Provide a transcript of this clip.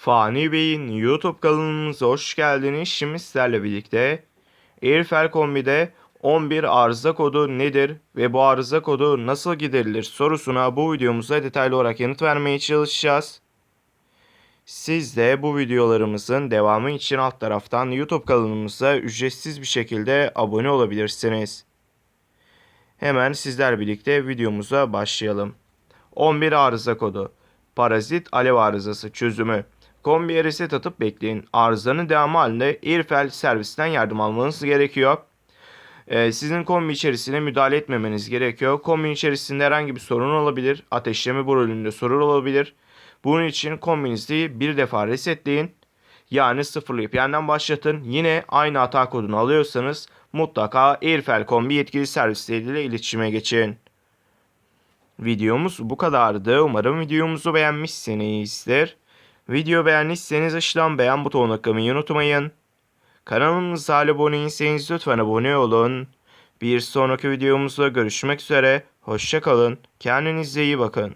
Fani Bey'in YouTube kanalımıza hoş geldiniz. Şimdi sizlerle birlikte Airfel Kombi'de 11 arıza kodu nedir ve bu arıza kodu nasıl giderilir sorusuna bu videomuzda detaylı olarak yanıt vermeye çalışacağız. Siz de bu videolarımızın devamı için alt taraftan YouTube kanalımıza ücretsiz bir şekilde abone olabilirsiniz. Hemen sizler birlikte videomuza başlayalım. 11 arıza kodu. Parazit alev arızası çözümü. Kombiye reset atıp bekleyin. Arızanın devamı halinde Airfel servisten yardım almanız gerekiyor. Ee, sizin kombi içerisine müdahale etmemeniz gerekiyor. Kombi içerisinde herhangi bir sorun olabilir. Ateşleme borulunda sorun olabilir. Bunun için kombinizi bir defa resetleyin. Yani sıfırlayıp yeniden başlatın. Yine aynı hata kodunu alıyorsanız mutlaka Airfel kombi yetkili servisleriyle iletişime geçin. Videomuz bu kadardı. Umarım videomuzu beğenmişsinizdir. Video beğendiyseniz aşağıdan beğen butonuna tıklamayı unutmayın. Kanalımıza abone değilseniz lütfen abone olun. Bir sonraki videomuzda görüşmek üzere. Hoşçakalın. Kendinize iyi bakın.